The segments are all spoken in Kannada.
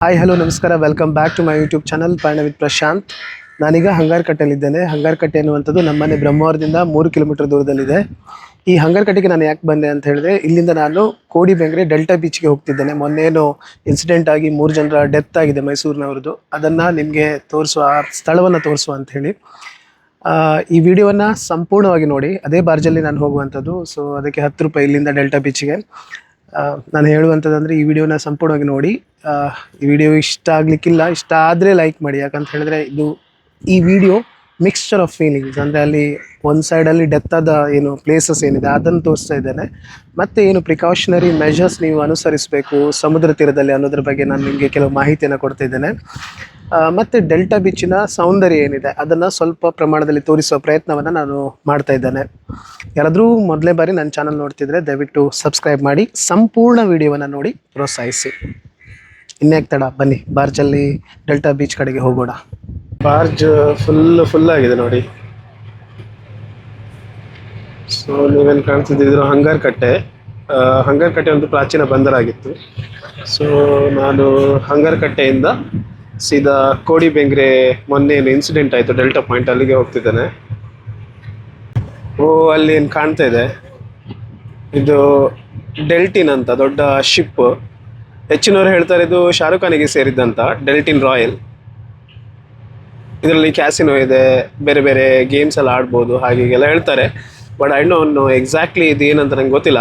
ಹಾಯ್ ಹಲೋ ನಮಸ್ಕಾರ. Welcome back to my YouTube channel ಪಯಣ ವಿತ್ ಪ್ರಶಾಂತ್ ನಾನೀಗ ಹಂಗಾರಕಟ್ಟೆಯಲ್ಲಿದ್ದೇನೆ. ಹಂಗಾರಕಟ್ಟೆ ಅನ್ನುವಂಥದ್ದು ನಮ್ಮನೆ ಬ್ರಹ್ಮಾವರದಿಂದ ಮೂರು ಕಿಲೋಮೀಟರ್ ದೂರದಲ್ಲಿದೆ. ಈ ಹಂಗಾರಕಟ್ಟೆಗೆ ನಾನು ಯಾಕೆ ಬಂದೆ ಅಂತ ಹೇಳಿದ್ರೆ ಇಲ್ಲಿಂದ ನಾನು ಕೋಡಿ ಬೆಂಗ್ರೆ ಡೆಲ್ಟಾ ಬೀಚ್ಗೆ ಹೋಗ್ತಿದ್ದೇನೆ. ಮೊನ್ನೆ ಏನು ಇನ್ಸಿಡೆಂಟ್ ಆಗಿ ಮೂರು ಜನರ ಡೆತ್ ಆಗಿದೆ ಮೈಸೂರಿನವ್ರದ್ದು. ಅದನ್ನು ನಿಮಗೆ ತೋರಿಸುವ ಆ ಸ್ಥಳವನ್ನು ತೋರಿಸುವ ಆ, ಈ ವಿಡಿಯೋವನ್ನು ಸಂಪೂರ್ಣವಾಗಿ ನೋಡಿ. ಅದೇ ಬಾರ್ಜಲ್ಲಿ ನಾನು ಹೋಗುವಂಥದ್ದು. ಸೊ ಅದಕ್ಕೆ ಹತ್ತು ರೂಪಾಯಿ ಇಲ್ಲಿಂದ ಡೆಲ್ಟಾ ಬೀಚ್ಗೆ ನಾನು ಹೇಳುವಂಥದ್ದಂದರೆ ಈ ವಿಡಿಯೋನ ಸಂಪೂರ್ಣವಾಗಿ ನೋಡಿ. ಈ ವಿಡಿಯೋ ಇಷ್ಟ ಆಗಲಿಕ್ಕಿಲ್ಲ, ಇಷ್ಟ ಆದರೆ ಲೈಕ್ ಮಾಡಿ. ಯಾಕಂತ ಹೇಳಿದ್ರೆ ಇದು ಈ ವಿಡಿಯೋ ಮಿಕ್ಸ್ಚರ್ ಆಫ್ ಫೀಲಿಂಗ್ಸ್ ಅಂದರೆ ಅಲ್ಲಿ ಒಂದು ಸೈಡಲ್ಲಿ ಡೆತ್ ಆದ ಏನು ಪ್ಲೇಸಸ್ ಏನಿದೆ, ಅದನ್ನು ತೋರಿಸ್ತಾ ಇದ್ದೇನೆ. ಮತ್ತು ಏನು ಪ್ರಿಕಾಷನರಿ ಮೆಷರ್ಸ್ ನೀವು ಅನುಸರಿಸಬೇಕು ಸಮುದ್ರ ತೀರದಲ್ಲಿ ಅನ್ನೋದ್ರ ಬಗ್ಗೆ ನಾನು ನಿಮಗೆ ಕೆಲವು ಮಾಹಿತಿಯನ್ನು ಕೊಡ್ತಾ ಇದ್ದೇನೆ. ಮತ್ತೆ ಡೆಲ್ಟಾ ಬೀಚಿನ ಸೌಂದರ್ಯ ಏನಿದೆ, ಅದನ್ನು ಸ್ವಲ್ಪ ಪ್ರಮಾಣದಲ್ಲಿ ತೋರಿಸುವ ಪ್ರಯತ್ನವನ್ನು ನಾನು ಮಾಡ್ತಾ ಇದ್ದೇನೆ. ಯಾರಾದರೂ ಮೊದಲೇ ಬಾರಿ ನನ್ನ ಚಾನಲ್ ನೋಡ್ತಿದ್ರೆ ದಯವಿಟ್ಟು ಸಬ್ಸ್ಕ್ರೈಬ್ ಮಾಡಿ, ಸಂಪೂರ್ಣ ವಿಡಿಯೋವನ್ನು ನೋಡಿ ಪ್ರೋತ್ಸಾಹಿಸಿ. ಇನ್ಯಾಕೆ ತಡ, ಬನ್ನಿ ಬಾರ್ಜಲ್ಲಿ ಡೆಲ್ಟಾ ಬೀಚ್ ಕಡೆಗೆ ಹೋಗೋಣ. ಬಾರ್ಜ್ ಫುಲ್ ಫುಲ್ ಆಗಿದೆ ನೋಡಿ. ಸೊ ನೀವೇನು ಕಾಣ್ತಿದ್ದಿದ್ರು ಹಂಗಾರ್ ಕಟ್ಟೆ. ಹಂಗಾರ್ ಕಟ್ಟೆ ಒಂದು ಪ್ರಾಚೀನ ಬಂದರಾಗಿತ್ತು. ಸೊ ನಾನು ಹಂಗಾರ್ ಕಟ್ಟೆಯಿಂದ ಸೀದಾ ಕೋಡಿ ಬೆಂಗ್ರೆ ಮೊನ್ನೆ ಏನು ಇನ್ಸಿಡೆಂಟ್ ಆಯಿತು ಡೆಲ್ಟಾ ಪಾಯಿಂಟ್ ಅಲ್ಲಿಗೆ ಹೋಗ್ತಿದ್ದಾನೆ. ಓ, ಅಲ್ಲಿ ಏನು ಕಾಣ್ತಾ ಇದೆ? ಇದು ಡೆಲ್ಟಿನ್ ಅಂತ, ದೊಡ್ಡ ಶಿಪ್ ಹೆಚ್ಚಿನವರು ಹೇಳ್ತಾರೆ ಇದು ಶಾರುಖ್ ಖಾನಿಗೆ ಸೇರಿದ್ದಂತ ಡೆಲ್ಟಿನ್ ರಾಯಲ್ ಇದರಲ್ಲಿ ಕ್ಯಾಸಿನೋ ಇದೆ, ಬೇರೆ ಬೇರೆ ಗೇಮ್ಸ್ ಎಲ್ಲ ಆಡ್ಬೋದು, ಹಾಗೆ ಹೇಳ್ತಾರೆ. ಬಟ್ ಐ ನೋ ಎಕ್ಸಾಕ್ಟ್ಲಿ ಇದು ಏನಂತ ನಂಗೆ ಗೊತ್ತಿಲ್ಲ.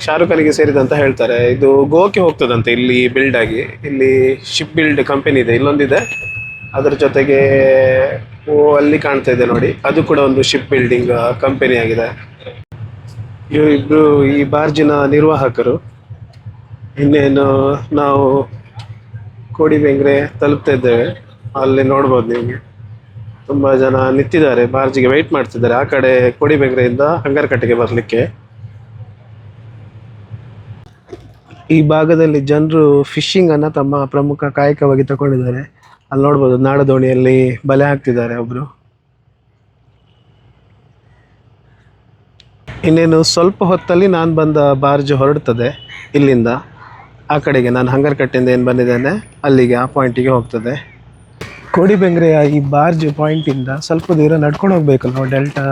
ಶಾರುಖ್ ಖಾನಿಗೆ ಸೇರಿದಂತ ಹೇಳ್ತಾರೆ, ಇದು ಗೋವಾಕ್ಕೆ ಹೋಗ್ತದಂತೆ, ಇಲ್ಲಿ ಬಿಲ್ಡ್ ಆಗಿ. ಇಲ್ಲಿ ಶಿಪ್ ಬಿಲ್ಡ್ ಕಂಪನಿ ಇದೆ, ಇಲ್ಲೊಂದಿದೆ. ಅದರ ಜೊತೆಗೆ, ಓ, ಅಲ್ಲಿ ಕಾಣ್ತಾ ಇದೆ ನೋಡಿ. ಅದು ಕೂಡ ಒಂದು ಶಿಪ್ ಬಿಲ್ಡಿಂಗ್ ಕಂಪನಿ ಆಗಿದೆ. ಇವರಿಬ್ರು ಈ ಬಾರ್ಜಿನ ನಿರ್ವಾಹಕರು. ಇನ್ನೇನು, ನಾವು ಕೋಡಿ ಬೆಂಗ್ರೆ ತಲುಪ್ತಾ ಇದ್ದೇವೆ. ಅಲ್ಲಿ ನೋಡ್ಬೋದು ನಿಮಗೆ ತುಂಬ ಜನ ನಿಂತಿದ್ದಾರೆ, ಬಾರ್ಜಿಗೆ ವೆಯ್ಟ್ ಮಾಡ್ತಿದ್ದಾರೆ. ಆ ಕಡೆ ಕೋಡಿ ಬೆಂಗ್ರೆಯಿಂದ ಹಂಗಾರಕಟ್ಟೆಗೆ ಬರಲಿಕ್ಕೆ. ಈ ಭಾಗದಲ್ಲಿ ಜನರು ಫಿಶಿಂಗ್ ಅನ್ನ ತಮ್ಮ ಪ್ರಮುಖ ಕಾಯಕವಾಗಿ ತಗೊಂಡಿದ್ದಾರೆ. ಅಲ್ಲಿ ನೋಡ್ಬೋದು, ನಾಡದೋಣಿಯಲ್ಲಿ ಬಲೆ ಹಾಕ್ತಿದ್ದಾರೆ ಒಬ್ರು. ಇನ್ನೇನು ಸ್ವಲ್ಪ ಹೊತ್ತಲ್ಲಿ ನಾನು ಬಂದ ಬಾರ್ಜ್ ಹೊರಡ್ತದೆ ಇಲ್ಲಿಂದ. ಆ ಕಡೆಗೆ ನಾನು ಹಂಗರ್ಕಟ್ಟೆಯಿಂದ ಏನು ಬಂದಿದ್ದೇನೆ ಅಲ್ಲಿಗೆ ಆ ಪಾಯಿಂಟಿಗೆ ಹೋಗ್ತದೆ. ಕೋಡಿಬೆಂಗ್ರೆಯ ಈ ಬಾರ್ಜ್ ಪಾಯಿಂಟಿಂದ ಸ್ವಲ್ಪ ದೂರ ನಡ್ಕೊಂಡು ಹೋಗ್ಬೇಕು ನಾವು ಡೆಲ್ಟಾ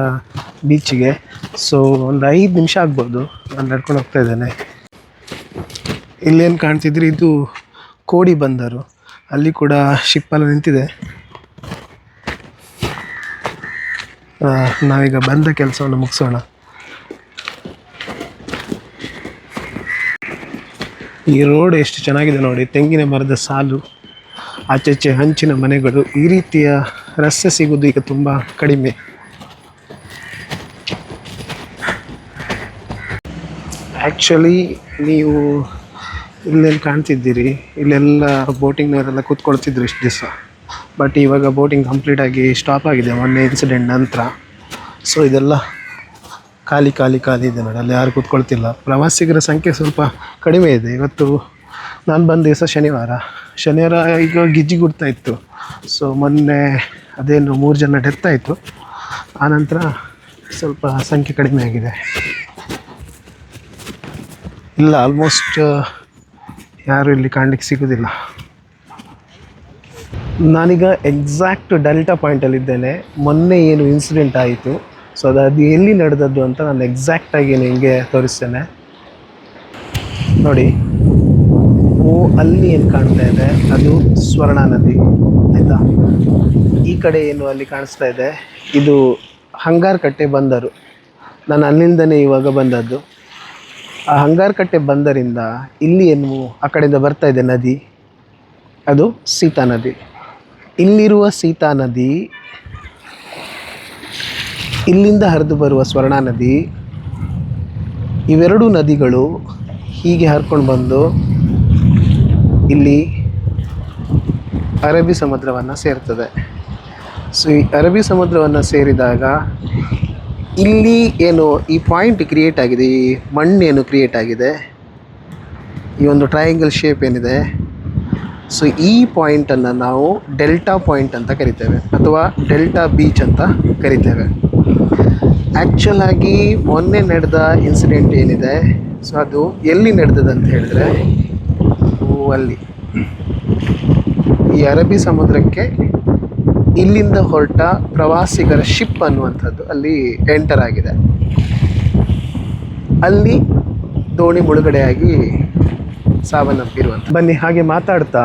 ಬೀಚಿಗೆ ಸೊ ಒಂದು ಐದು ನಿಮಿಷ ಆಗ್ಬೋದು ನಾನು ನಡ್ಕೊಂಡು ಹೋಗ್ತಾ ಇದ್ದೇನೆ. ಇಲ್ಲೇನು ಕಾಣ್ತಿದ್ರಿ? ಇದು ಕೋಡಿ ಬಂದರು. ಅಲ್ಲಿ ಕೂಡ ಶಿಪ್ಪಲ್ಲಿ ನಿಂತಿದೆ. ನಾವೀಗ ಬಂದ ಕೆಲಸವನ್ನು ಮುಗಿಸೋಣ. ಈ ರೋಡ್ ಎಷ್ಟು ಚೆನ್ನಾಗಿದೆ ನೋಡಿ. ತೆಂಗಿನ ಮರದ ಸಾಲು, ಆಚೆಚೆ ಹಂಚಿನ ಮನೆಗಳು. ಈ ರೀತಿಯ ರಸ್ತೆ ಸಿಗೋದು ಈಗ ತುಂಬ ಕಡಿಮೆ. ಆ್ಯಕ್ಚುಲಿ ನೀವು ಇಲ್ಲೇನು ಕಾಣ್ತಿದ್ದೀರಿ? ಇಲ್ಲೆಲ್ಲ ಬೋಟಿಂಗ್ನವರೆಲ್ಲ ಕೂತ್ಕೊಳ್ತಿದ್ರು ಇಷ್ಟು ದಿವಸ. ಬಟ್ ಇವಾಗ ಬೋಟಿಂಗ್ ಕಂಪ್ಲೀಟಾಗಿ ಸ್ಟಾಪ್ ಆಗಿದೆ ಮೊನ್ನೆ ಇನ್ಸಿಡೆಂಟ್ ನಂತರ. ಸೊ ಇದೆಲ್ಲ ಖಾಲಿ ಖಾಲಿ ಖಾಲಿ ಇದೆ ನೋಡಿ, ಅಲ್ಲಿ ಯಾರು ಕೂತ್ಕೊಳ್ತಿಲ್ಲ. ಪ್ರವಾಸಿಗರ ಸಂಖ್ಯೆ ಸ್ವಲ್ಪ ಕಡಿಮೆ ಇದೆ. ಇವತ್ತು ನಾನು ಬಂದ ದಿವಸ ಶನಿವಾರ. ಶನಿವಾರ ಈಗ ಗಿಜ್ಜಿ ಗುಡ್ತಾ ಇತ್ತು. ಸೊ ಮೊನ್ನೆ ಅದೇನು ಮೂರು ಜನ ಡೆತ್ ಆಯಿತು. ಆನಂತರ ಸ್ವಲ್ಪ ಸಂಖ್ಯೆ ಕಡಿಮೆ ಆಗಿದೆ. ಇಲ್ಲ ಆಲ್ಮೋಸ್ಟ್ ಯಾರು ಇಲ್ಲಿ ಕಾಣಲಿಕ್ಕೆ ಸಿಗೋದಿಲ್ಲ. ನಾನೀಗ ಎಕ್ಸಾಕ್ಟ್ ಡೆಲ್ಟಾ ಪಾಯಿಂಟಲ್ಲಿದ್ದೇನೆ ಮೊನ್ನೆ ಏನು ಇನ್ಸಿಡೆಂಟ್ ಆಯಿತು. ಸೊ ಅದು ಅದು ಎಲ್ಲಿ ನಡೆದದ್ದು ಅಂತ ನಾನು ಎಕ್ಸಾಕ್ಟಾಗಿ ನಿಮಗೆ ತೋರಿಸ್ತೇನೆ. ನೋಡಿ, ಓ, ಅಲ್ಲಿ ಏನು ಕಾಣ್ತಾ ಇದೆ? ಅದು ಸ್ವರ್ಣ ನದಿ, ಆಯಿತಾ? ಈ ಕಡೆ ಏನು ಅಲ್ಲಿ ಕಾಣಿಸ್ತಾ ಇದೆ? ಇದು ಹಂಗಾರ್ ಕಟ್ಟೆ ಬಂದರು. ನಾನು ಅಲ್ಲಿಂದನೇ ಇವಾಗ ಬಂದದ್ದು. ಆ ಹಂಗಾರಕಟ್ಟೆ ಬಂದರಿಂದ ಇಲ್ಲಿ ಏನು ಆ ಕಡೆಯಿಂದ ಬರ್ತಾ ಇದೆ ನದಿ? ಅದು ಸೀತಾ ನದಿ. ಇಲ್ಲಿರುವ ಸೀತಾ ನದಿ, ಇಲ್ಲಿಂದ ಹರಿದು ಬರುವ ಸ್ವರ್ಣ ನದಿ, ಇವೆರಡು ನದಿಗಳು ಹೀಗೆ ಹರ್ಕೊಂಡು ಬಂದು ಇಲ್ಲಿ ಅರಬ್ಬಿ ಸಮುದ್ರವನ್ನು ಸೇರ್ತದೆ. ಸೊ ಈ ಅರಬ್ಬಿ ಸಮುದ್ರವನ್ನು ಸೇರಿದಾಗ ಇಲ್ಲಿ ಏನು ಈ ಪಾಯಿಂಟ್ ಕ್ರಿಯೇಟ್ ಆಗಿದೆ, ಈ ಏನು ಕ್ರಿಯೇಟ್ ಆಗಿದೆ, ಈ ಒಂದು ಟ್ರಯಾಂಗಲ್ ಶೇಪ್ ಏನಿದೆ ಸೊ ಈ ಪಾಯಿಂಟನ್ನು ನಾವು ಡೆಲ್ಟಾ ಪಾಯಿಂಟ್ ಅಂತ ಕರಿತೇವೆ, ಅಥವಾ ಡೆಲ್ಟಾ ಬೀಚ್ ಅಂತ ಕರಿತೇವೆ. ಆ್ಯಕ್ಚುಲ್ ಆಗಿ ಮೊನ್ನೆ ನಡೆದ ಇನ್ಸಿಡೆಂಟ್ ಏನಿದೆ ಸೊ ಅದು ಎಲ್ಲಿ ನಡೆದದಂತ ಹೇಳಿದ್ರೆ ಅಲ್ಲಿ. ಅಲ್ಲಿ ಅರಬ್ಬಿ ಸಮುದ್ರಕ್ಕೆ ಇಲ್ಲಿಂದ ಹೊರಟ ಪ್ರವಾಸಿಗರ ಶಿಪ್ ಅನ್ನುವಂಥದ್ದು ಅಲ್ಲಿ ಎಂಟರ್ ಆಗಿದೆ. ಅಲ್ಲಿ ದೋಣಿ ಮುಳುಗಡೆಯಾಗಿ ಸಾವನ್ನಪ್ಪಿರುವಂಥ ಬನ್ನಿ, ಹಾಗೆ ಮಾತಾಡ್ತಾ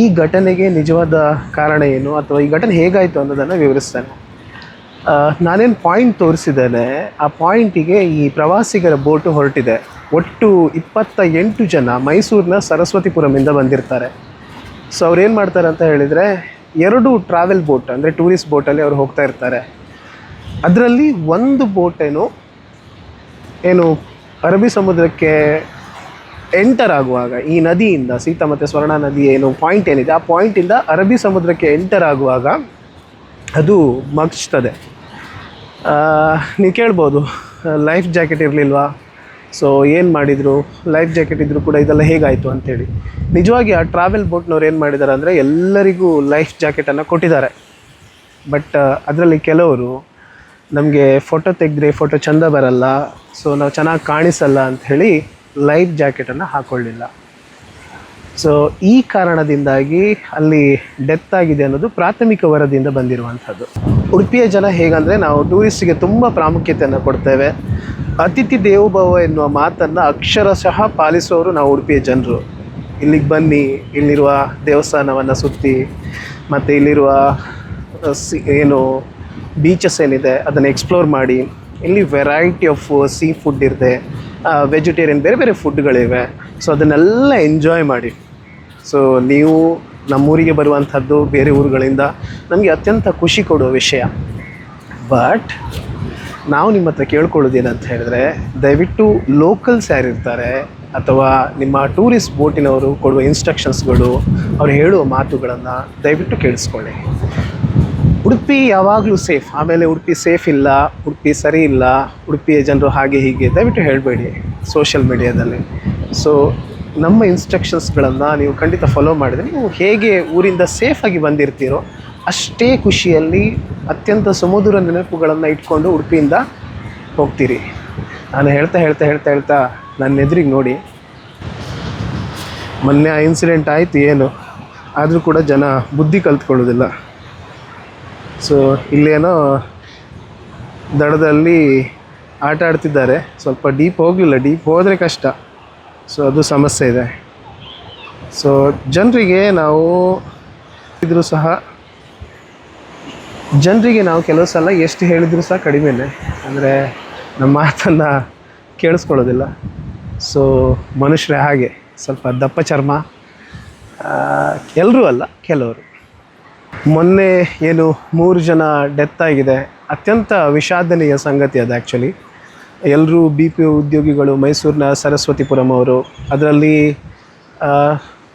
ಈ ಘಟನೆಗೆ ನಿಜವಾದ ಕಾರಣ ಏನು ಅಥವಾ ಈ ಘಟನೆ ಹೇಗಾಯಿತು ಅನ್ನೋದನ್ನು ವಿವರಿಸ್ತೇನೆ. ನಾನೇನು ಪಾಯಿಂಟ್ ತೋರಿಸಿದ್ದೇನೆ, ಆ ಪಾಯಿಂಟಿಗೆ ಈ ಪ್ರವಾಸಿಗರ ಬೋಟು ಹೊರಟಿದೆ. ಒಟ್ಟು ಇಪ್ಪತ್ತ ಎಂಟು ಜನ ಮೈಸೂರಿನ ಸರಸ್ವತಿಪುರಮಿಂದ ಬಂದಿರ್ತಾರೆ. ಸೊ ಅವ್ರೇನು ಮಾಡ್ತಾರೆ ಅಂತ ಹೇಳಿದರೆ ಎರಡು ಟ್ರಾವೆಲ್ ಬೋಟ್ ಅಂದರೆ ಟೂರಿಸ್ಟ್ ಬೋಟಲ್ಲಿ ಅವರು ಹೋಗ್ತಾ ಇರ್ತಾರೆ. ಅದರಲ್ಲಿ ಒಂದು ಬೋಟೇನು ಏನು ಅರಬ್ಬಿ ಸಮುದ್ರಕ್ಕೆ ಎಂಟರ್ ಆಗುವಾಗ, ಈ ನದಿಯಿಂದ ಸೀತಾ ಮತ್ತು ಸ್ವರ್ಣ ನದಿ ಏನು ಪಾಯಿಂಟ್ ಏನಿದೆ, ಆ ಪಾಯಿಂಟಿಂದ ಅರಬ್ಬಿ ಸಮುದ್ರಕ್ಕೆ ಎಂಟರ್ ಆಗುವಾಗ ಅದು ಮಗ್ಚ್ತದೆ. ನೀವು ಕೇಳ್ಬೋದು ಲೈಫ್ ಜಾಕೆಟ್ ಇರಲಿಲ್ವಾ? ಸೊ ಏನು ಮಾಡಿದರು? ಲೈಫ್ ಜಾಕೆಟ್ ಇದ್ದರೂ ಕೂಡ ಇದೆಲ್ಲ ಹೇಗಾಯಿತು ಅಂಥೇಳಿ ನಿಜವಾಗಿ ಆ ಟ್ರಾವೆಲ್ ಬೋಟ್ನವ್ರು ಏನು ಮಾಡಿದ್ದಾರೆ ಅಂದರೆ ಎಲ್ಲರಿಗೂ ಲೈಫ್ ಜಾಕೆಟನ್ನು ಕೊಟ್ಟಿದ್ದಾರೆ. ಬಟ್ ಅದರಲ್ಲಿ ಕೆಲವರು ನಮಗೆ ಫೋಟೋ ತೆಗೆದ್ರೆ ಫೋಟೋ ಚಂದ ಬರಲ್ಲ ಸೊ ನಾವು ಚೆನ್ನಾಗಿ ಕಾಣಿಸಲ್ಲ ಅಂತ ಹೇಳಿ ಲೈಫ್ ಜಾಕೆಟನ್ನು ಹಾಕ್ಕೊಳ್ಳಿಲ್ಲ ಸೊ ಈ ಕಾರಣದಿಂದಾಗಿ ಅಲ್ಲಿ ಡೆತ್ ಆಗಿದೆ ಅನ್ನೋದು ಪ್ರಾಥಮಿಕ ವರದಿಯಿಂದ ಬಂದಿರುವಂಥದ್ದು. ಉಡುಪಿಯ ಜನ ಹೇಗಂದರೆ ನಾವು ಟೂರಿಸ್ಟಿಗೆ ತುಂಬ ಪ್ರಾಮುಖ್ಯತೆಯನ್ನು ಕೊಡ್ತೇವೆ. ಅತಿಥಿ ದೇವೋಭವ ಎನ್ನುವ ಮಾತನ್ನು ಅಕ್ಷರಶಃ ಪಾಲಿಸುವವರು ನಾವು ಉಡುಪಿಯ ಜನರು. ಇಲ್ಲಿಗೆ ಬನ್ನಿ, ಇಲ್ಲಿರುವ ದೇವಸ್ಥಾನವನ್ನು ಸುತ್ತಿ, ಮತ್ತು ಇಲ್ಲಿರುವ ಏನು ಬೀಚಸ್ ಏನಿದೆ, ಅದನ್ನು ಎಕ್ಸ್ಪ್ಲೋರ್ ಮಾಡಿ. ಇಲ್ಲಿ ವೆರೈಟಿ ಆಫ್ ಸೀ ಫುಡ್ ಇದೆ ವೆಜಿಟೇರಿಯನ್ ಬೇರೆ ಬೇರೆ ಫುಡ್ಗಳಿವೆ ಸೊ ಅದನ್ನೆಲ್ಲ ಎಂಜಾಯ್ ಮಾಡಿ. ಸೊ ನೀವು ನಮ್ಮೂರಿಗೆ ಬರುವಂಥದ್ದು ಬೇರೆ ಊರುಗಳಿಂದ ನಮಗೆ ಅತ್ಯಂತ ಖುಷಿ ಕೊಡುವ ವಿಷಯ. ಬಟ್ ನಾವು ನಿಮ್ಮ ಹತ್ರ ಕೇಳ್ಕೊಳ್ಳೋದೇನಂತ ಹೇಳಿದ್ರೆ, ದಯವಿಟ್ಟು ಲೋಕಲ್ಸ್ ಯಾರಿರ್ತಾರೆ ಅಥವಾ ನಿಮ್ಮ ಟೂರಿಸ್ಟ್ ಬೋಟಿನವರು ಕೊಡುವ ಇನ್ಸ್ಟ್ರಕ್ಷನ್ಸ್ಗಳು ಅವ್ರು ಹೇಳುವ ಮಾತುಗಳನ್ನು ದಯವಿಟ್ಟು ಕೇಳಿಸ್ಕೊಳ್ಳಿ. ಉಡುಪಿ ಯಾವಾಗಲೂ ಸೇಫ್ ಆಮೇಲೆ ಉಡುಪಿ ಸೇಫ್ ಇಲ್ಲ, ಉಡುಪಿ ಸರಿ ಇಲ್ಲ, ಉಡುಪಿಯ ಜನರು ಹಾಗೆ ಹೀಗೆ, ದಯವಿಟ್ಟು ಹೇಳಬೇಡಿ ಸೋಷಿಯಲ್ ಮೀಡಿಯಾದಲ್ಲಿ ಸೊ ನಮ್ಮ ಇನ್ಸ್ಟ್ರಕ್ಷನ್ಸ್ಗಳನ್ನು ನೀವು ಖಂಡಿತ ಫಾಲೋ ಮಾಡಿದರೆ ನೀವು ಹೇಗೆ ಊರಿಂದ ಸೇಫಾಗಿ ಬಂದಿರ್ತೀರೋ ಅಷ್ಟೇ ಖುಷಿಯಲ್ಲಿ ಅತ್ಯಂತ ಸುಮಧುರ ನೆನಪುಗಳನ್ನು ಇಟ್ಕೊಂಡು ಉಡುಪಿಯಿಂದ ಹೋಗ್ತೀರಿ. ನಾನು ಹೇಳ್ತಾ ಹೇಳ್ತಾ ಹೇಳ್ತಾ ಹೇಳ್ತಾ ನನ್ನ ಎದುರಿಗೆ ನೋಡಿ. ಮೊನ್ನೆ ಆ ಇನ್ಸಿಡೆಂಟ್ ಆಯಿತು ಏನು? ಆದರೂ ಕೂಡ ಜನ ಬುದ್ಧಿ ಕಲ್ತ್ಕೊಳ್ಳೋದಿಲ್ಲ. ಸೊ ಇಲ್ಲೇನೋ ದಡದಲ್ಲಿ ಆಟ ಆಡ್ತಿದ್ದಾರೆ. ಸ್ವಲ್ಪ ಡೀಪ್ ಹೋಗಲಿಲ್ಲ ಡೀಪ್ ಹೋದರೆ ಕಷ್ಟ. ಸೊ ಅದು ಸಮಸ್ಯೆ ಇದೆ. ಸೊ ಜನರಿಗೆ ನಾವು ಇದ್ರೂ ಸಹ ಜನರಿಗೆ ನಾವು ಕೆಲವು ಸಲ ಎಷ್ಟು ಹೇಳಿದರೂ ಸಹ ಕಡಿಮೆನೆ. ಅಂದರೆ ನಮ್ಮ ಮಾತನ್ನು ಕೇಳಿಸ್ಕೊಳ್ಳೋದಿಲ್ಲ. ಸೊ ಮನುಷ್ಯರೇ ಹಾಗೆ, ಸ್ವಲ್ಪ ದಪ್ಪ ಚರ್ಮ. ಎಲ್ಲರೂ ಅಲ್ಲ, ಕೆಲವರು. ಮೊನ್ನೆ ಏನು ಮೂರು ಜನ ಡೆತ್ ಆಗಿದೆ. ಅತ್ಯಂತ ವಿಷಾದನೀಯ ಸಂಗತಿ ಅದು ಆ್ಯಕ್ಚುಲಿ ಎಲ್ಲರೂ ಬಿ ಪಿ ಉದ್ಯೋಗಿಗಳು, ಮೈಸೂರಿನ ಸರಸ್ವತಿಪುರಂ ಅವರು, ಅದರಲ್ಲಿ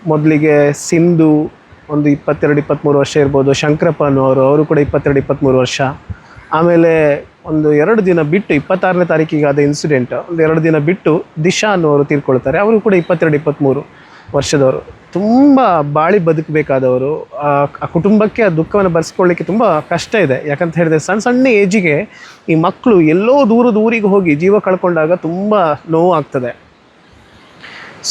ಮೊದಲಿಗೆ ಸಿಂಧು ಒಂದು ಇಪ್ಪತ್ತೆರಡು ಇಪ್ಪತ್ತ್ಮೂರು ವರ್ಷ ಇರ್ಬೋದು. ಶಂಕರಪ್ಪ ಅನ್ನೋರು ಅವರು ಕೂಡ ಇಪ್ಪತ್ತೆರಡು ಇಪ್ಪತ್ತ್ಮೂರು ವರ್ಷ. ಆಮೇಲೆ ಒಂದು ಎರಡು ದಿನ ಬಿಟ್ಟು ಇಪ್ಪತ್ತಾರನೇ ತಾರೀಕಿಗೆ ಆದ ಇನ್ಸಿಡೆಂಟ್ ಒಂದು ಎರಡು ದಿನ ಬಿಟ್ಟು ದಿಶಾ ಅನ್ನೋರು ತೀರ್ಕೊಳ್ತಾರೆ. ಅವರು ಕೂಡ ಇಪ್ಪತ್ತೆರಡು ಇಪ್ಪತ್ತ್ಮೂರು ವರ್ಷದವರು. ತುಂಬ ಬಾಳಿ ಬದುಕಬೇಕಾದವರು. ಆ ಆ ಕುಟುಂಬಕ್ಕೆ ಆ ದುಃಖವನ್ನು ಬರೆಸ್ಕೊಳ್ಳಿಕ್ಕೆ ತುಂಬ ಕಷ್ಟ ಇದೆ. ಯಾಕಂತ ಹೇಳಿದ್ರೆ ಸಣ್ಣ ಸಣ್ಣ ಏಜಿಗೆ ಈ ಮಕ್ಕಳು ಎಲ್ಲೋ ದೂರದ ಊರಿಗೆ ಹೋಗಿ ಜೀವ ಕಳ್ಕೊಂಡಾಗ ತುಂಬ ನೋವು ಆಗ್ತದೆ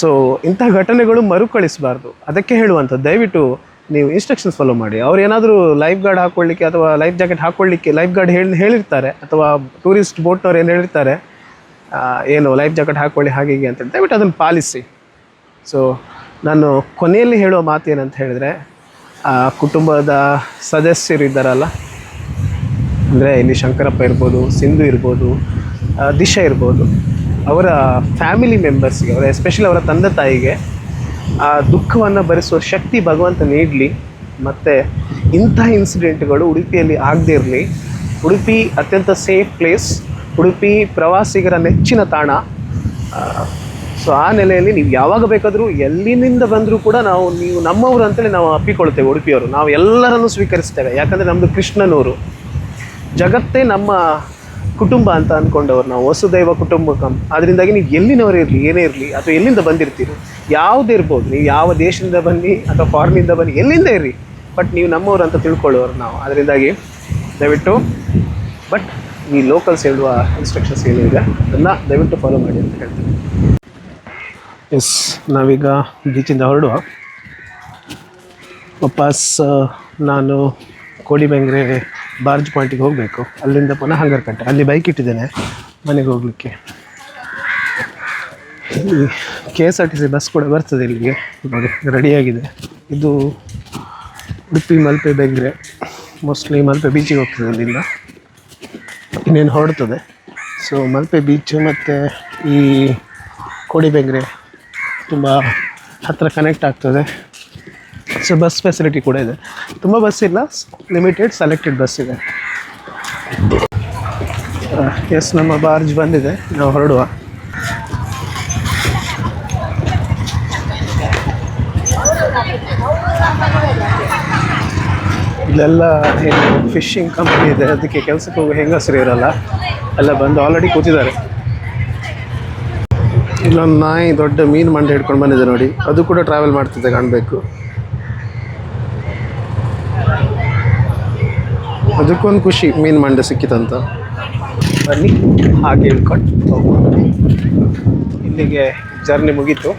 ಸೊ ಇಂಥ ಘಟನೆಗಳು ಮರುಕಳಿಸಬಾರ್ದು. ಅದಕ್ಕೆ ಹೇಳುವಂಥದ್ದು, ದಯವಿಟ್ಟು ನೀವು ಇನ್ಸ್ಟ್ರಕ್ಷನ್ಸ್ ಫಾಲೋ ಮಾಡಿ. ಅವ್ರು ಏನಾದರೂ ಲೈಫ್ ಗಾರ್ಡ್ ಹಾಕ್ಕೊಳ್ಳಿಕ್ಕೆ ಅಥವಾ ಲೈಫ್ ಜಾಕೆಟ್ ಹಾಕ್ಕೊಳ್ಳಿಕ್ಕೆ ಲೈಫ್ ಗಾರ್ಡ್ ಹೇಳಿ, ಹೇಳಿರ್ತಾರೆ ಅಥವಾ ಟೂರಿಸ್ಟ್ ಬೋಟ್ನವ್ರು ಏನು ಹೇಳಿರ್ತಾರೆ ಏನು ಲೈಫ್ ಜಾಕೆಟ್ ಹಾಕೊಳ್ಳಿ ಹಾಗೆ ಹೀಗೆ ಅಂತ. ದಯವಿಟ್ಟು ಅದನ್ನು ಪಾಲಿಸಿ. ಸೊ ನಾನು ಕೊನೆಯಲ್ಲಿ ಹೇಳುವ ಮಾತು ಏನಂತ ಹೇಳಿದ್ರೆ ಕುಟುಂಬದ ಸದಸ್ಯರು ಇದ್ದಾರಲ್ಲ, ಅಂದರೆ ಇಲ್ಲಿ ಶಂಕರಪ್ಪ ಇರ್ಬೋದು, ಸಿಂಧು ಇರ್ಬೋದು ದಿಶಾ ಇರ್ಬೋದು, ಅವರ ಫ್ಯಾಮಿಲಿ ಮೆಂಬರ್ಸ್ಗೆ ಅವರ ಎಸ್ಪೆಷಲಿ ಅವರ ತಂದೆ ತಾಯಿಗೆ ಆ ದುಃಖವನ್ನು ಭರಿಸುವ ಶಕ್ತಿ ಭಗವಂತ ನೀಡಲಿ, ಮತ್ತು ಇಂಥ ಇನ್ಸಿಡೆಂಟ್ಗಳು ಉಡುಪಿಯಲ್ಲಿ ಆಗದೇ ಇರಲಿ. ಉಡುಪಿ ಅತ್ಯಂತ ಸೇಫ್ ಪ್ಲೇಸ್ ಉಡುಪಿ ಪ್ರವಾಸಿಗರ ನೆಚ್ಚಿನ ತಾಣ. ಸೊ ಆ ನೆಲೆಯಲ್ಲಿ ನೀವು ಯಾವಾಗ ಬೇಕಾದರೂ ಎಲ್ಲಿನಿಂದ ಬಂದರೂ ಕೂಡ ನಾವು, ನೀವು ನಮ್ಮವರು ಅಂತೇಳಿ ನಾವು ಅಪ್ಪಿಕೊಳ್ತೇವೆ ಉಡುಪಿಯವರು. ನಾವು ಎಲ್ಲರನ್ನು ಸ್ವೀಕರಿಸ್ತೇವೆ. ಯಾಕಂದರೆ ನಮ್ಮದು ಕೃಷ್ಣನೂರು. ಜಗತ್ತೇ ನಮ್ಮ ಕುಟುಂಬ ಅಂತ ಅಂದ್ಕೊಂಡವ್ರು ನಾವು, ವಸುದೈವ ಕುಟುಂಬಕಂ. ಅದರಿಂದಾಗಿ ನೀವು ಎಲ್ಲಿನವರು ಇರಲಿ, ಏನೇ ಇರಲಿ, ಅಥವಾ ಎಲ್ಲಿಂದ ಬಂದಿರ್ತೀರಿ, ಯಾವುದೇ ಇರ್ಬೋದು, ನೀವು ಯಾವ ದೇಶದಿಂದ ಬನ್ನಿ ಅಥವಾ ಫಾರಿನಿಂದ ಬನ್ನಿ, ಎಲ್ಲಿಂದ ಇರ್ರಿ ಬಟ್ ನೀವು ನಮ್ಮವರು ಅಂತ ತಿಳ್ಕೊಳ್ಳೋರು ನಾವು. ಅದರಿಂದಾಗಿ ದಯವಿಟ್ಟು ಬಟ್ ಈ ಲೋಕಲ್ಸ್ ಹೇಳುವ ಇನ್ಸ್ಟ್ರಕ್ಷನ್ಸ್ ಏನಿದೆ, ಅದನ್ನು ದಯವಿಟ್ಟು ಫಾಲೋ ಮಾಡಿ ಅಂತ ಹೇಳ್ತೀನಿ. ಎಸ್ ನಾವೀಗ ಬೀಚಿಂದ ಹೊರಡುವ. ವಾಪಸ್ ನಾನು ಕೋಡಿಬೆಂಗ್ರೆ ಬಾರ್ಜ್ ಪಾಯಿಂಟಿಗೆ ಹೋಗಬೇಕು. ಅಲ್ಲಿಂದ ಪುನಃ ಹಂಗರ್ಕಟ್ಟೆ ಅಲ್ಲಿ ಬೈಕ್ ಇಟ್ಟಿದ್ದೇನೆ. ಮನೆಗೆ ಹೋಗಲಿಕ್ಕೆ. K S R T C bus ಕೂಡ ಬರ್ತದೆ ಇಲ್ಲಿಗೆ. ನೋಡಿ ರೆಡಿಯಾಗಿದೆ ಇದು ಉಡುಪಿ ಮಲ್ಪೆ ಬೆಂಗ್ರೆ ಮೋಸ್ಟ್ಲಿ ಮಲ್ಪೆ ಬೀಚಿಗೆ ಹೋಗ್ತದೆ ಅಲ್ಲಿಂದ. ಇನ್ನೇನು ಹೊರಡ್ತದೆ. ಸೊ ಮಲ್ಪೆ ಬೀಚ್ ಮತ್ತು ಈ ಕೋಡಿ ಬೆಂಗ್ರೆ ತುಂಬ ಹತ್ತಿರ ಕನೆಕ್ಟ್ ಆಗ್ತದೆ. ಸೊ ಬಸ್ ಫೆಸಿಲಿಟಿ ಕೂಡ ಇದೆ. ತುಂಬ ಬಸ್ ಇಲ್ಲ ಲಿಮಿಟೆಡ್ ಸೆಲೆಕ್ಟೆಡ್ ಬಸ್ ಇದೆ. ಎಸ್ ನಮ್ಮ ಬಾರ್ಜ್ ಬಂದಿದೆ. ನಾವು ಹೊರಡುವ. ಇಲ್ಲೆಲ್ಲ ಏನು ಫಿಶಿಂಗ್ ಕಂಪ್ನಿ ಇದೆ. ಅದಕ್ಕೆ ಕೆಲಸಕ್ಕೆ ಹೋಗಿ ಹೆಂಗಸರು ಇರಲ್ಲ. ಎಲ್ಲ ಬಂದು ಆಲ್ರೆಡಿ ಕೂತಿದ್ದಾರೆ. ಇಲ್ಲೊಂದು ನಾಯಿ ದೊಡ್ಡ ಮೀನು ಮಂಡೆ ಹಿಡ್ಕೊಂಡು ಬಂದಿದೆ ನೋಡಿ. ಅದು ಕೂಡ ಟ್ರಾವೆಲ್ ಮಾಡ್ತಿದ್ದೆ ಕಾಣಬೇಕು. ಅದಕ್ಕೊಂದು ಖುಷಿ ಮೀನು ಮಂಡೆ ಸಿಕ್ಕಿತಂತ. ಬನ್ನಿ ಹಾಗೆ ಹೋಗುವ ಇಲ್ಲಿಗೆ ಜರ್ನಿ ಮುಗೀತು.